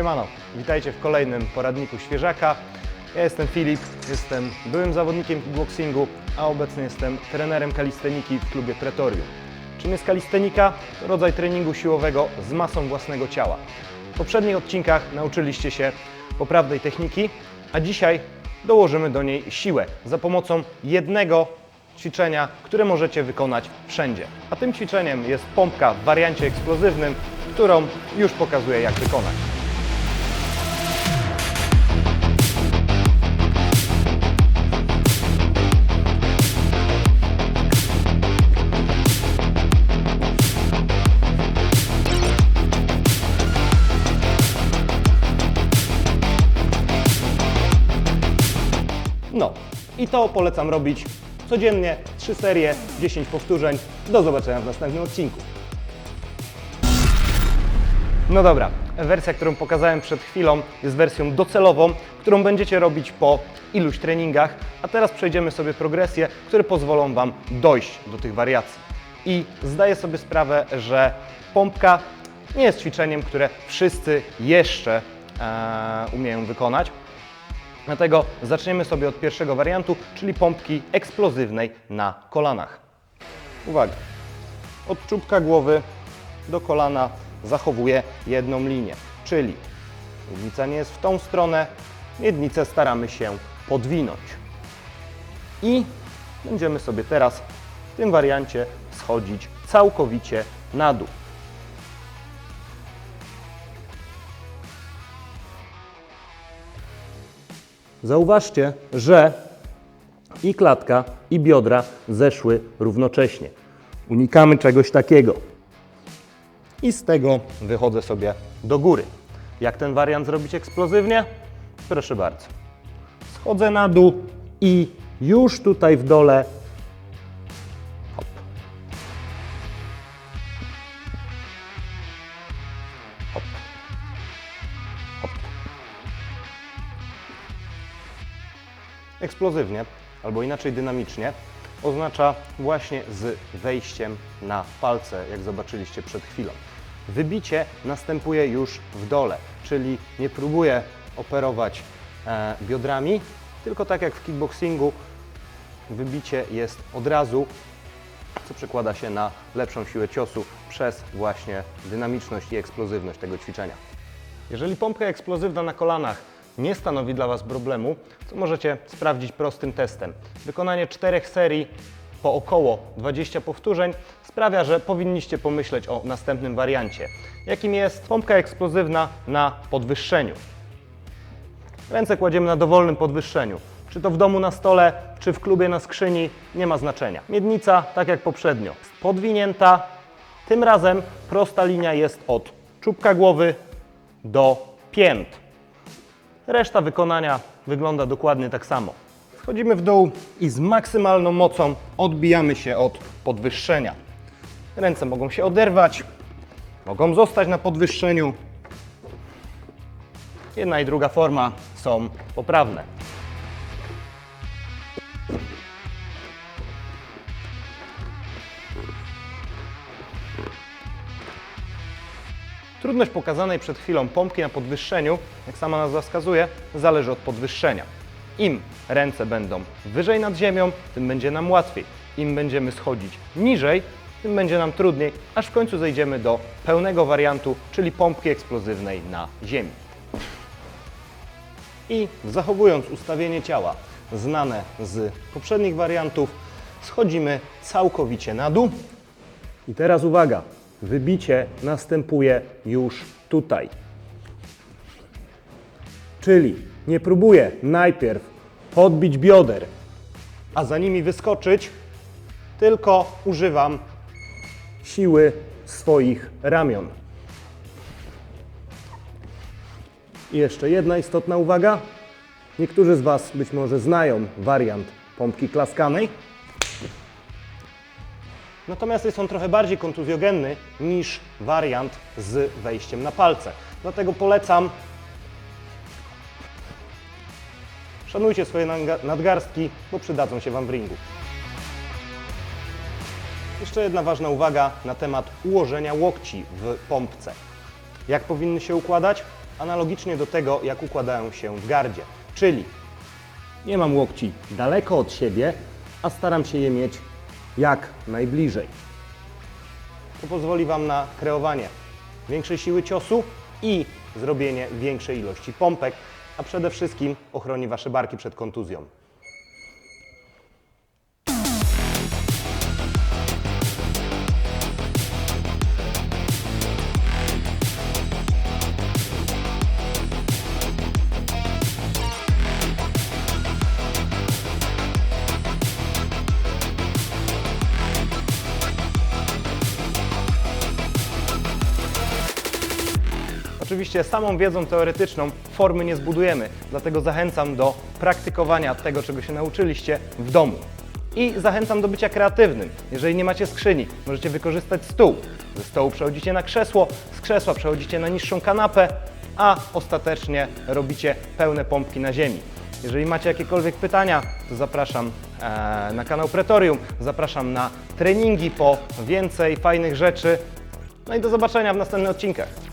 Siemano, witajcie w kolejnym poradniku świeżaka. Ja jestem Filip, jestem byłym zawodnikiem kickboxingu, a obecnie jestem trenerem kalisteniki w klubie Pretorium. Czym jest kalistenika? Rodzaj treningu siłowego z masą własnego ciała. W poprzednich odcinkach nauczyliście się poprawnej techniki, a dzisiaj dołożymy do niej siłę za pomocą jednego ćwiczenia, które możecie wykonać wszędzie. A tym ćwiczeniem jest pompka w wariancie eksplozywnym, którą już pokazuję jak wykonać. No i to polecam robić codziennie, 3 serie, 10 powtórzeń. Do zobaczenia w następnym odcinku. No dobra, wersja, którą pokazałem przed chwilą jest wersją docelową, którą będziecie robić po iluś treningach, a teraz przejdziemy sobie progresje, które pozwolą Wam dojść do tych wariacji. I zdaję sobie sprawę, że pompka nie jest ćwiczeniem, które wszyscy jeszcze e, umieją wykonać. Dlatego zaczniemy sobie od pierwszego wariantu, czyli pompki eksplozywnej na kolanach. Uwaga, od czubka głowy do kolana zachowuję jedną linię, czyli miednica nie jest w tą stronę, miednicę staramy się podwinąć. I będziemy sobie teraz w tym wariancie schodzić całkowicie na dół. Zauważcie, że i klatka, i biodra zeszły równocześnie. Unikamy czegoś takiego. I z tego wychodzę sobie do góry. Jak ten wariant zrobić eksplozywnie? Proszę bardzo. Schodzę na dół i już tutaj w dole hop. Hop. Eksplozywnie, albo inaczej dynamicznie, oznacza właśnie z wejściem na palce, jak zobaczyliście przed chwilą. Wybicie następuje już w dole, czyli nie próbuję operować e, biodrami, tylko tak jak w kickboxingu, wybicie jest od razu, co przekłada się na lepszą siłę ciosu przez właśnie dynamiczność i eksplozywność tego ćwiczenia. Jeżeli pompka eksplozywna na kolanach nie stanowi dla Was problemu, to możecie sprawdzić prostym testem. Wykonanie czterech serii po około 20 powtórzeń sprawia, że powinniście pomyśleć o następnym wariancie, jakim jest pompka eksplozywna na podwyższeniu. Ręce kładziemy na dowolnym podwyższeniu. Czy to w domu na stole, czy w klubie na skrzyni, nie ma znaczenia. Miednica, tak jak poprzednio, podwinięta. Tym razem prosta linia jest od czubka głowy do pięt. Reszta wykonania wygląda dokładnie tak samo. Schodzimy w dół i z maksymalną mocą odbijamy się od podwyższenia. Ręce mogą się oderwać, mogą zostać na podwyższeniu. Jedna i druga forma są poprawne. Trudność pokazanej przed chwilą pompki na podwyższeniu, jak sama nazwa wskazuje, zależy od podwyższenia. Im ręce będą wyżej nad ziemią, tym będzie nam łatwiej. Im będziemy schodzić niżej, tym będzie nam trudniej, aż w końcu zejdziemy do pełnego wariantu, czyli pompki eksplozywnej na ziemi. I zachowując ustawienie ciała znane z poprzednich wariantów, schodzimy całkowicie na dół. I teraz uwaga, wybicie następuje już tutaj. Czyli nie próbuję najpierw podbić bioder, a za nimi wyskoczyć, tylko używam siły swoich ramion. I jeszcze jedna istotna uwaga. Niektórzy z Was być może znają wariant pompki klaskanej. Natomiast jest on trochę bardziej kontuzjogenny niż wariant z wejściem na palce. Dlatego polecam Szanujcie swoje nadgarstki, bo przydadzą się Wam w ringu. Jeszcze jedna ważna uwaga na temat ułożenia łokci w pompce. Jak powinny się układać? analogicznie do tego, jak układają się w gardzie. Czyli nie mam łokci daleko od siebie, a staram się je mieć jak najbliżej. To pozwoli Wam na kreowanie większej siły ciosu i zrobienie większej ilości pompek, a przede wszystkim ochroni Wasze barki przed kontuzją. Oczywiście samą wiedzą teoretyczną formy nie zbudujemy, dlatego zachęcam do praktykowania tego, czego się nauczyliście w domu. I zachęcam do bycia kreatywnym. Jeżeli nie macie skrzyni, możecie wykorzystać stół. Ze stołu przechodzicie na krzesło, z krzesła przechodzicie na niższą kanapę, a ostatecznie robicie pełne pompki na ziemi. Jeżeli macie jakiekolwiek pytania, to zapraszam e, na kanał Pretorium, zapraszam na treningi po więcej fajnych rzeczy. No i do zobaczenia w następnych odcinkach.